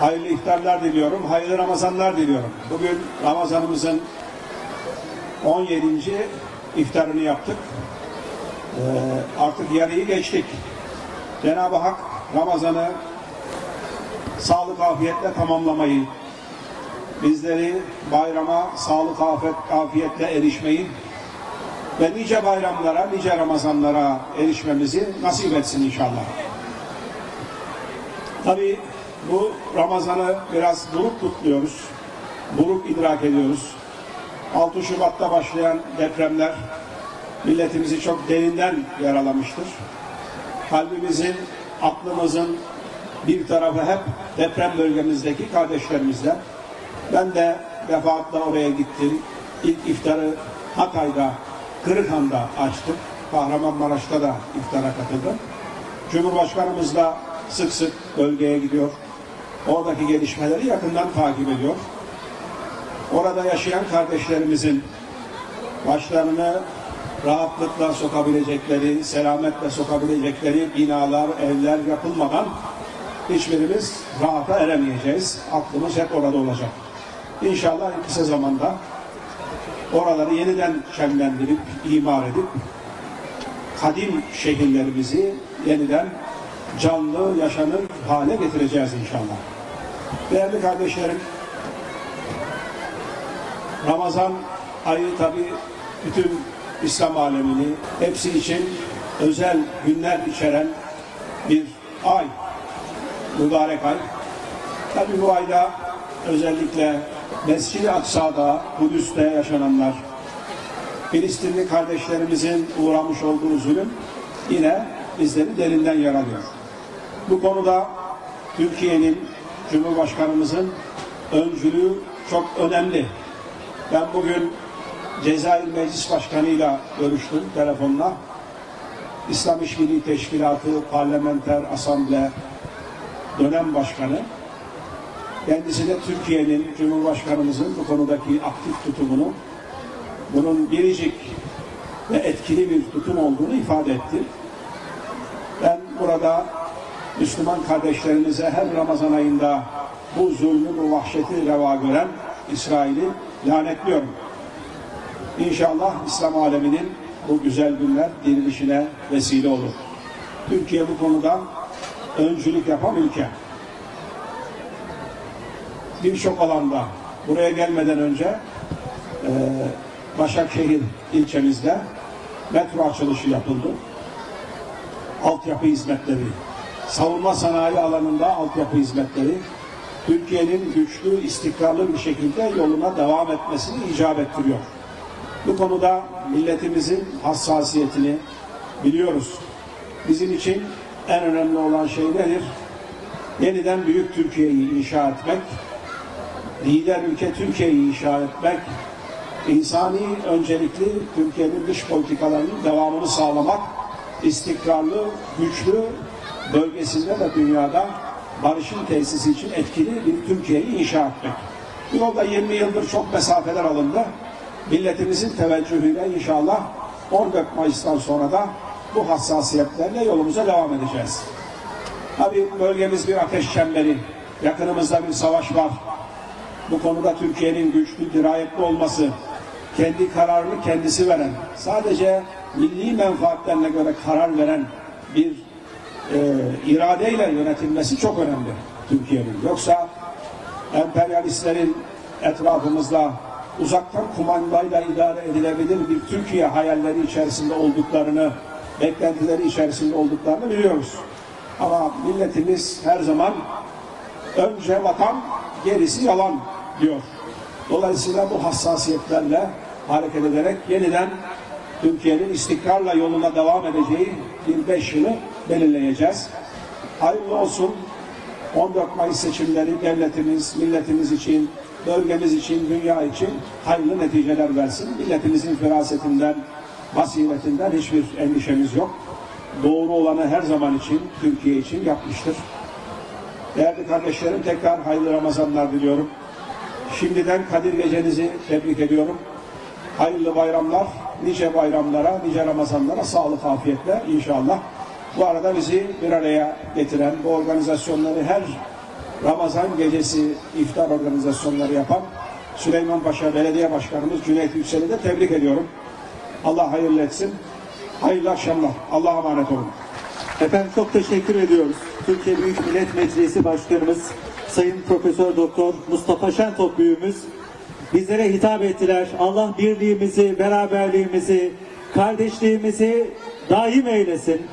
hayırlı iftarlar diliyorum, hayırlı Ramazanlar diliyorum. Bugün Ramazanımızın 17. iftarını yaptık. Ee, artık yarıyı geçtik. Cenab-ı Hak Ramazan'ı sağlık afiyetle tamamlamayı, bizleri bayrama sağlık afiyet, afiyetle erişmeyi ve nice bayramlara, nice Ramazanlara erişmemizi nasip etsin inşallah. Tabii bu Ramazan'ı biraz buruk kutluyoruz, buruk idrak ediyoruz. 6 Şubat'ta başlayan depremler milletimizi çok derinden yaralamıştır. Kalbimizin, aklımızın bir tarafı hep deprem bölgemizdeki kardeşlerimizle. Ben de defaatle oraya gittim. İlk iftarı Hatay'da, Kırıkhan'da açtık. Kahramanmaraş'ta da iftara katıldım. Cumhurbaşkanımız da sık sık bölgeye gidiyor. Oradaki gelişmeleri yakından takip ediyor. Orada yaşayan kardeşlerimizin başlarını rahatlıkla sokabilecekleri, selametle sokabilecekleri binalar, evler yapılmadan hiçbirimiz rahata eremeyeceğiz. Aklımız hep orada olacak. İnşallah kısa zamanda oraları yeniden şenlendirip, imar edip kadim şehirlerimizi yeniden canlı, yaşanır hale getireceğiz inşallah. Değerli kardeşlerim, Ramazan ayı tabi bütün İslam alemini hepsi için özel günler içeren bir ay, mübarek ay. Tabi bu ayda özellikle Mescid-i Aksa'da, Kudüs'te yaşananlar, Filistinli kardeşlerimizin uğramış olduğu zulüm yine bizleri derinden yaralıyor. Bu konuda Türkiye'nin, Cumhurbaşkanımızın öncülüğü çok önemli. Ben bugün Cezayir Meclis Başkanı'yla görüştüm telefonla. İslam İşbirliği Teşkilatı Parlamenter Asamble dönem başkanı. Kendisi de Türkiye'nin, Cumhurbaşkanımızın bu konudaki aktif tutumunu, bunun biricik ve etkili bir tutum olduğunu ifade etti. Ben burada Müslüman kardeşlerimize her Ramazan ayında bu zulmü, bu vahşeti reva gören İsrail'i lanetliyorum. İnşallah İslam aleminin bu güzel günler dirilişine vesile olur. Türkiye bu konuda öncülük yapan ülke. Birçok alanda buraya gelmeden önce e, Başakşehir ilçemizde metro açılışı yapıldı. Altyapı hizmetleri, savunma sanayi alanında altyapı hizmetleri, Türkiye'nin güçlü, istikrarlı bir şekilde yoluna devam etmesini icap ettiriyor. Bu konuda milletimizin hassasiyetini biliyoruz. Bizim için en önemli olan şey nedir? Yeniden büyük Türkiye'yi inşa etmek, lider ülke Türkiye'yi inşa etmek, insani öncelikli Türkiye'nin dış politikalarının devamını sağlamak, istikrarlı, güçlü bölgesinde ve dünyada barışın tesisi için etkili bir Türkiye'yi inşa etmek. Bu yolda 20 yıldır çok mesafeler alındı. Milletimizin teveccühüyle inşallah 14 Mayıs'tan sonra da bu hassasiyetlerle yolumuza devam edeceğiz. Tabi bölgemiz bir ateş çemberi, yakınımızda bir savaş var. Bu konuda Türkiye'nin güçlü, dirayetli olması, kendi kararını kendisi veren, sadece milli menfaatlerine göre karar veren bir e, iradeyle yönetilmesi çok önemli Türkiye'nin. Yoksa emperyalistlerin etrafımızda uzaktan kumandayla idare edilebilir bir Türkiye hayalleri içerisinde olduklarını, beklentileri içerisinde olduklarını biliyoruz. Ama milletimiz her zaman önce vatan, gerisi yalan diyor. Dolayısıyla bu hassasiyetlerle hareket ederek yeniden Türkiye'nin istikrarla yoluna devam edeceği bir beş yılı belirleyeceğiz. Hayırlı olsun. 14 Mayıs seçimleri devletimiz, milletimiz için, bölgemiz için, dünya için hayırlı neticeler versin. Milletimizin firasetinden, basiretinden hiçbir endişemiz yok. Doğru olanı her zaman için, Türkiye için yapmıştır. Değerli kardeşlerim tekrar hayırlı Ramazanlar diliyorum. Şimdiden Kadir Gecenizi tebrik ediyorum. Hayırlı bayramlar, nice bayramlara, nice Ramazanlara sağlık, afiyetle inşallah. Bu arada bizi bir araya getiren, bu organizasyonları her Ramazan gecesi iftar organizasyonları yapan Süleymanpaşa Belediye Başkanımız Cüneyt Yüksel'i de tebrik ediyorum. Allah hayırlı etsin. Hayırlı akşamlar. Allah'a emanet olun. Efendim çok teşekkür ediyoruz. Türkiye Büyük Millet Meclisi Başkanımız Sayın Profesör Doktor Mustafa Şentop büyüğümüz bizlere hitap ettiler. Allah birliğimizi, beraberliğimizi, kardeşliğimizi daim eylesin.